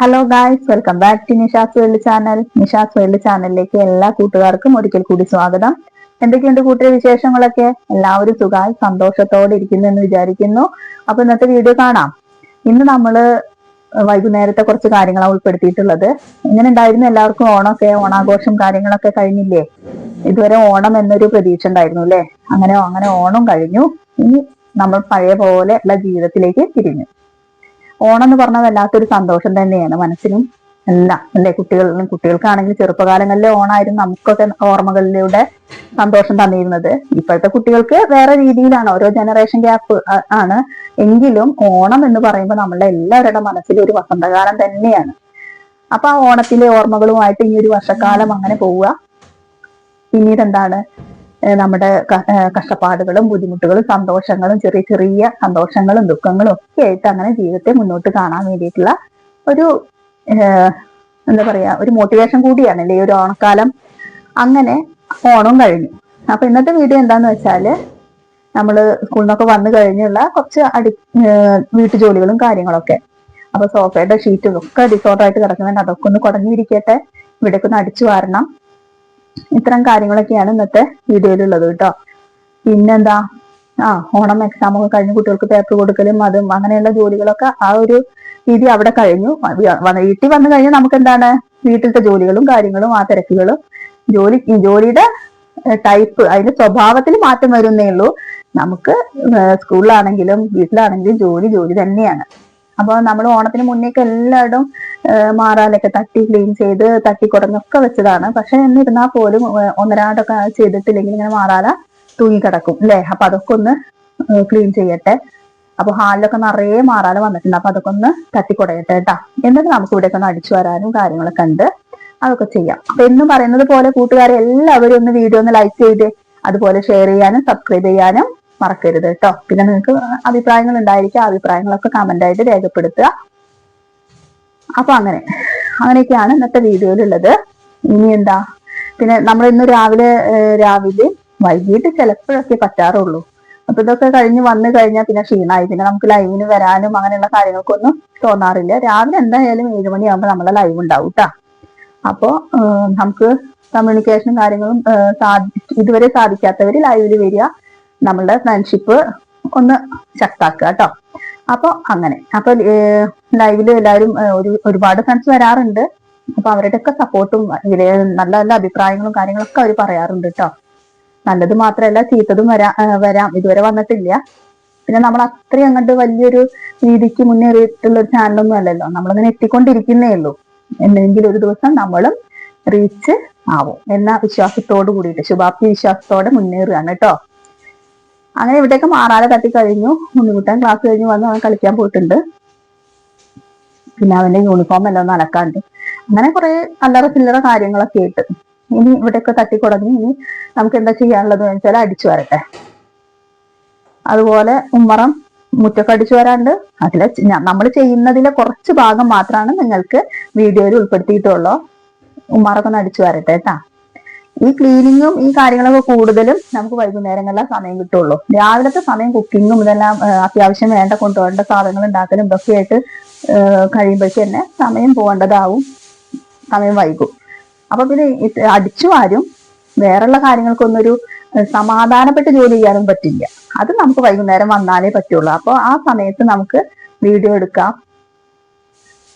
Hello guys welcome back to Nisha's world channel Nisha's world ചാനലിലേക്ക് എല്ലാ കൂട്ടുകാർക്കും ഒരിക്കൽ കൂടി സ്വാഗതം. എന്തൊക്കെയുണ്ട് കൂട്ടിയ വിശേഷങ്ങളൊക്കെ? എല്ലാവരും സുഖമായി സന്തോഷത്തോടെ ഇരിക്കുന്നു എന്ന് വിചാരിക്കുന്നു. അപ്പൊ ഇന്നത്തെ വീഡിയോ കാണാം. ഇന്ന് നമ്മൾ വൈകുന്നേരത്തെ കുറച്ച് കാര്യങ്ങളാണ് ഉൾപ്പെടുത്തിയിട്ടുള്ളത്. ഇങ്ങനെ ഉണ്ടായിരുന്നു എല്ലാവർക്കും ഓണമൊക്കെ ഓണാഘോഷം കാര്യങ്ങളൊക്കെ കഴിഞ്ഞില്ലേ? ഇതുവരെ ഓണം എന്നൊരു പ്രതീക്ഷ ഉണ്ടായിരുന്നു അല്ലേ? അങ്ങനെ അങ്ങനെ ഓണം കഴിഞ്ഞു. ഇനി നമ്മൾ പഴയ പോലെ ഉള്ള ജീവിതത്തിലേക്ക് തിരിഞ്ഞു. ഓണം എന്ന് പറഞ്ഞാൽ വല്ലാത്തൊരു സന്തോഷം തന്നെയാണ് മനസ്സിനും എല്ലാം. അല്ലെ കുട്ടികളിലും കുട്ടികൾക്കാണെങ്കിൽ ചെറുപ്പകാലങ്ങളിലെ ഓണായിരുന്നു നമുക്കൊക്കെ ഓർമ്മകളിലൂടെ സന്തോഷം തന്നിരുന്നത്. ഇപ്പോഴത്തെ കുട്ടികൾക്ക് വേറെ രീതിയിലാണ് ഓരോ ജനറേഷൻ ഗ്യാപ്പ് ആണ്. എങ്കിലും ഓണം എന്ന് പറയുമ്പോൾ നമ്മളുടെ എല്ലാവരുടെ മനസ്സിലും ഒരു വസന്തകാലം തന്നെയാണ്. അപ്പൊ ആ ഓണത്തിലെ ഓർമ്മകളുമായിട്ട് ഈ ഒരു വർഷക്കാലം അങ്ങനെ പോവുക. പിന്നീട് എന്താണ് നമ്മുടെ കഷ്ടപ്പാടുകളും ബുദ്ധിമുട്ടുകളും സന്തോഷങ്ങളും ചെറിയ ചെറിയ സന്തോഷങ്ങളും ദുഃഖങ്ങളും ഒക്കെ ആയിട്ട് അങ്ങനെ ജീവിതത്തെ മുന്നോട്ട് കാണാൻ വേണ്ടിയിട്ടുള്ള ഒരു എന്താ പറയാ ഒരു മോട്ടിവേഷൻ കൂടിയാണ്. അല്ലേ? ഒരു ഓണക്കാലം അങ്ങനെ ഓണം കഴിഞ്ഞു. അപ്പൊ ഇന്നത്തെ വീഡിയോ എന്താന്ന് വെച്ചാൽ നമ്മൾ സ്കൂളിൽ നിന്നൊക്കെ വന്നു കഴിഞ്ഞുള്ള കുറച്ച് അടി വീട്ടു ജോലികളും കാര്യങ്ങളൊക്കെ. അപ്പൊ സോഫയുടെ ഷീറ്റും ഒക്കെ ഡിസോർഡർ ആയിട്ട് കിടക്കുന്നുണ്ട്. അതൊക്കെ ഒന്ന് കുടഞ്ഞിരിക്കട്ടെ. ഇവിടേക്ക് ഒന്ന് അടിച്ചു വാരണം. ഇത്തരം കാര്യങ്ങളൊക്കെയാണ് ഇന്നത്തെ വീഡിയോയിലുള്ളത് കേട്ടോ. പിന്നെന്താ? ആ ഓണം എക്സാം ഒക്കെ കഴിഞ്ഞ് കുട്ടികൾക്ക് പേപ്പർ കൊടുക്കലും അതും അങ്ങനെയുള്ള ജോലികളൊക്കെ ആ ഒരു രീതി അവിടെ കഴിഞ്ഞു. വീട്ടിൽ വന്നു കഴിഞ്ഞാൽ നമുക്ക് എന്താണ്? വീട്ടിലത്തെ ജോലികളും കാര്യങ്ങളും ആ തിരക്കുകളും ജോലി ജോലിയുടെ ടൈപ്പ് അതിന്റെ സ്വഭാവത്തിൽ മാറ്റം വരുന്നേ ഉള്ളൂ. നമുക്ക് സ്കൂളിലാണെങ്കിലും വീട്ടിലാണെങ്കിലും ജോലി ജോലി തന്നെയാണ്. അപ്പൊ നമ്മൾ ഓണത്തിന് മുന്നേക്ക് എല്ലായിടും മാറാലൊക്കെ തട്ടി ക്ലീൻ ചെയ്ത് തട്ടി കുടഞ്ഞൊക്കെ വെച്ചതാണ്. പക്ഷെ എന്നിരുന്നാൽ പോലും ഒന്നരാടൊക്കെ ചെയ്തിട്ടില്ലെങ്കിൽ ഇങ്ങനെ മാറാല തൂങ്ങിക്കിടക്കും അല്ലേ അപ്പൊ അതൊക്കെ ഒന്ന് ക്ലീൻ ചെയ്യട്ടെ. അപ്പൊ ഹാളിലൊക്കെ നിറയെ മാറാല വന്നിട്ടുണ്ട്. അപ്പൊ അതൊക്കെ ഒന്ന് തട്ടിക്കുടയട്ടെ കേട്ടാ എന്നിട്ട് നമുക്ക് ഇവിടെയൊക്കെ ഒന്ന് അടിച്ചു വരാനും കാര്യങ്ങളൊക്കെ ഉണ്ട്. അതൊക്കെ ചെയ്യാം. അപ്പൊ എന്ന് പറയുന്നത് പോലെ കൂട്ടുകാരെ എല്ലാവരും ഒന്ന് വീഡിയോ ഒന്ന് ലൈക്ക് ചെയ്ത്. അതുപോലെ ഷെയർ ചെയ്യാനും സബ്സ്ക്രൈബ് ചെയ്യാനും മറക്കരുത് കേട്ടോ. പിന്നെ നിങ്ങൾക്ക് അഭിപ്രായങ്ങൾ ഉണ്ടായിരിക്കുക അഭിപ്രായങ്ങളൊക്കെ കമന്റ് ആയിട്ട് രേഖപ്പെടുത്തുക. അപ്പൊ അങ്ങനെ. അങ്ങനെയൊക്കെയാണ് ഇന്നത്തെ വീഡിയോയിലുള്ളത് ഇനി എന്താ? പിന്നെ നമ്മൾ ഇന്ന് രാവിലെ രാവിലെ വൈകിട്ട് ചിലപ്പോഴൊക്കെ പറ്റാറുള്ളൂ. അപ്പൊ ഇതൊക്കെ കഴിഞ്ഞ് വന്നു കഴിഞ്ഞാൽ പിന്നെ ക്ഷീണമായി. പിന്നെ നമുക്ക് ലൈവിന് വരാനും അങ്ങനെയുള്ള കാര്യങ്ങൾക്കൊന്നും തോന്നാറില്ല. രാവിലെ എന്തായാലും ഏഴ് മണിയാകുമ്പോൾ നമ്മളെ ലൈവ് ഉണ്ടാവും കേട്ടോ അപ്പോ നമുക്ക് കമ്മ്യൂണിക്കേഷനും കാര്യങ്ങളും ഇതുവരെ സാധിക്കാത്തവര് ലൈവിൽ വരിക. നമ്മളുടെ ഫ്രണ്ട്ഷിപ്പ് ഒന്ന് ശക്താക്കുക കേട്ടോ അപ്പോൾ അങ്ങനെ. അപ്പൊ ലൈവിൽ എല്ലാവരും ഒരു ഒരുപാട് ഫ്രണ്ട്സ് വരാറുണ്ട്. അപ്പൊ അവരുടെയൊക്കെ സപ്പോർട്ടും നല്ല നല്ല അഭിപ്രായങ്ങളും കാര്യങ്ങളൊക്കെ അവർ പറയാറുണ്ട് കേട്ടോ നല്ലത് മാത്രമല്ല ചീത്തതും വരാ വരാം. ഇതുവരെ വന്നിട്ടില്ല. പിന്നെ നമ്മൾ അത്രയും അങ്ങോട്ട് വലിയൊരു രീതിക്ക് മുന്നേറിയിട്ടുള്ള ഒരു ചാനലൊന്നും അല്ലല്ലോ. നമ്മളിങ്ങനെ എത്തിക്കൊണ്ടിരിക്കുന്നേ ഉള്ളൂ. എന്തെങ്കിലും ഒരു ദിവസം നമ്മളും റീച്ച് ആവും. എന്ന വിശ്വാസത്തോട് കൂടിയിട്ട് ശുഭാപ്തി വിശ്വാസത്തോടെ മുന്നേറുകയാണ് കേട്ടോ അങ്ങനെ ഇവിടേക്ക് മാറാതെ തട്ടി കഴിഞ്ഞു ക്ലാസ് കഴിഞ്ഞ് വന്ന് അവൻ കളിക്കാൻ പോയിട്ടുണ്ട്. പിന്നെ അവന്റെ യൂണിഫോം എല്ലാം ഒന്ന് അലക്കാണ്ട്. അങ്ങനെ കുറെ അല്ലറ ചില്ലറ കാര്യങ്ങളൊക്കെ ആയിട്ട് ഇനി ഇവിടെയൊക്കെ തട്ടിക്കുടഞ്ഞ് ഇനി നമുക്ക് എന്താ ചെയ്യാനുള്ളത് വെച്ചാൽ അടിച്ചു വരട്ടെ. അതുപോലെ ഉമ്മറം മുറ്റൊക്കെ അടിച്ചു വരാണ്ട്. അതിലെ നമ്മൾ ചെയ്യുന്നതിലെ കുറച്ച് ഭാഗം മാത്രമാണ് നിങ്ങൾക്ക് വീഡിയോയിൽ ഉൾപ്പെടുത്തിയിട്ടുള്ളൂ. ഉമ്മറൊക്കെ ഒന്ന് അടിച്ചു വരട്ടെ കേട്ടാ. ഈ ക്ലീനിങ്ങും ഈ കാര്യങ്ങളൊക്കെ കൂടുതലും നമുക്ക് വൈകുന്നേരങ്ങളിലെ സമയം കിട്ടുള്ളൂ. രാവിലത്തെ സമയം കുക്കിങ്ങും ഇതെല്ലാം അത്യാവശ്യം വേണ്ട കൊണ്ടുപോകേണ്ട സാധനങ്ങൾ ഉണ്ടാക്കലും ഇതൊക്കെ ആയിട്ട് കഴിയുമ്പോഴേക്ക് തന്നെ സമയം പോകേണ്ടതാവും. സമയം വൈകും. അപ്പൊ പിന്നെ അടിച്ചു വാരും. വേറെയുള്ള കാര്യങ്ങൾക്കൊന്നും ഒരു സമാധാനപ്പെട്ട് ജോലി ചെയ്യാനും പറ്റില്ല. അത് നമുക്ക് വൈകുന്നേരം വന്നാലേ പറ്റുള്ളൂ. അപ്പോൾ ആ സമയത്ത് നമുക്ക് വീഡിയോ എടുക്കാം.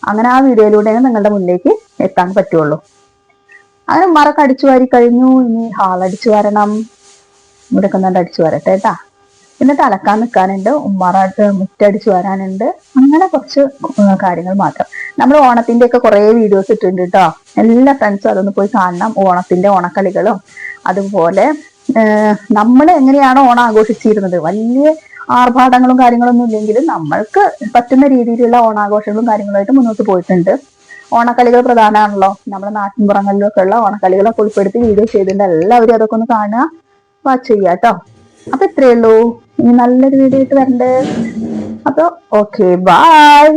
അങ്ങനെ ആ വീഡിയോയിലൂടെ നിങ്ങളുടെ മുന്നിലേക്ക് എത്താൻ പറ്റുള്ളൂ. അങ്ങനെ മറക്ക് അടിച്ചു വാരി കഴിഞ്ഞു. ഇനി ഹാൾ അടിച്ചു വരണം. ഇവിടെ കൊന്നുകൊണ്ട് അടിച്ചു വരട്ടെ കേട്ടാ. എന്നിട്ട് അലക്കാൻ നിൽക്കാനുണ്ട് ഉമ്മാറായിട്ട് മുറ്റടിച്ചു വരാനുണ്ട്. അങ്ങനെ കുറച്ച് കാര്യങ്ങൾ മാത്രം. നമ്മൾ ഓണത്തിന്റെ ഒക്കെ കുറെ വീഡിയോസ് ഇട്ടിട്ടുണ്ട് കേട്ടോ. എല്ലാ ഫ്രണ്ട്സും അതൊന്ന് പോയി കാണണം. ഓണത്തിന്റെ ഓണക്കളികളും. അതുപോലെ നമ്മൾ എങ്ങനെയാണ് ഓണം ആഘോഷിച്ചിരുന്നത്? വലിയ ആർഭാടങ്ങളും കാര്യങ്ങളൊന്നും ഇല്ലെങ്കിലും നമ്മൾക്ക് പറ്റുന്ന രീതിയിലുള്ള ഓണാഘോഷങ്ങളും കാര്യങ്ങളുമായിട്ട് മുന്നോട്ട് പോയിട്ടുണ്ട്. ഓണക്കളികൾ പ്രധാനമാണല്ലോ നമ്മുടെ നാട്ടിൻപുറങ്ങളിലൊക്കെ ഉള്ള ഓണക്കളികളൊക്കെ ഉൾപ്പെടുത്തി വീഡിയോ ചെയ്തിട്ടുണ്ട്. എല്ലാവരും അതൊക്കെ ഒന്ന് കാണുക വാച്ച് ചെയ്യുക കേട്ടോ. അപ്പൊ ഇത്രയേ ഉള്ളൂ. ഇനി നല്ലൊരു വീഡിയോ ആയിട്ട് വരണ്ടേ? അപ്പൊ ഓക്കെ ബൈ